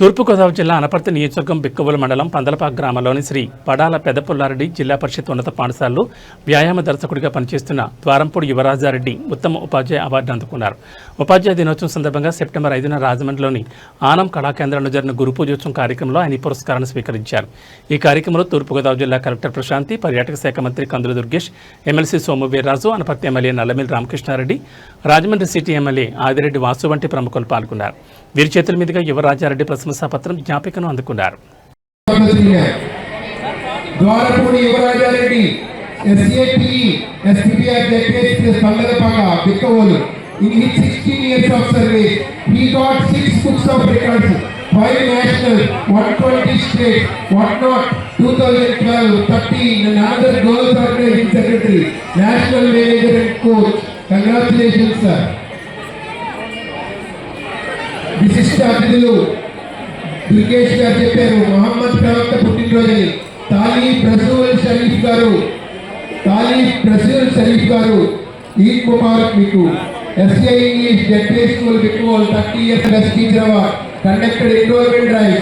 తూర్పుగోదావరి జిల్లా అనపర్తి నియోజకవర్గం బిక్కవోలు మండలం పందలపాక గ్రామంలోని శ్రీ పడాల పెదపుల్లారెడ్డి జిల్లా పరిషత్ ఉన్నత పాఠశాలలో వ్యాయామ దర్శకుడిగా పనిచేస్తున్న ద్వారంపూడి యువరాజారెడ్డి ఉత్తమ ఉపాధ్యాయ అవార్డు అందుకున్నారు. ఉపాధ్యాయ దినోత్సవం సందర్భంగా సెప్టెంబర్ ఐదున రాజమండ్రిలోని ఆనం కళాకేంద్రంలో జరిగిన గురు పూజోత్సవం కార్యక్రమంలో ఆయన ఈ పురస్కారాన్ని స్వీకరించారు. ఈ కార్యక్రమంలో తూర్పుగోదావరి జిల్లా కలెక్టర్ ప్రశాంతి పర్యాటక శాఖ మంత్రి Kandula Durgesh MLC Somu Veerraju Anaparthi MLA Nallamilli Ramakrishna Reddy Rajahmundry city MLA Adireddy Vasu వంటి ప్రముఖులు పాల్గొన్నారు. వీరి చేతుల మీదుగా యువరాజారెడ్డి ప్రశంసాపత్రం జ్ఞాపికను అందుకున్నారు. Dwarapudi Yuvaraja Reddy SAP SPR ZPS Pandagapaka Biccavolu. In his sixteen years of service he got six books of records five national one twenty state one not two thousand twelve thirteen and girls organizing secretary national manager and coach sir విశిష్ట అతిథులు దుర్గేష్ గారు చెప్పారు మహమ్మద్ ప్రవక్త పుట్టినరోజుని. తాలీ ప్రసూల్ షరీఫ్ గారు తాలీ ప్రసూల్ షరీఫ్ గారు ఈద్ ముబారక్ మీకు. SA English ZP school Biccavolu thirty years best teacher award. Conducted enrolment drive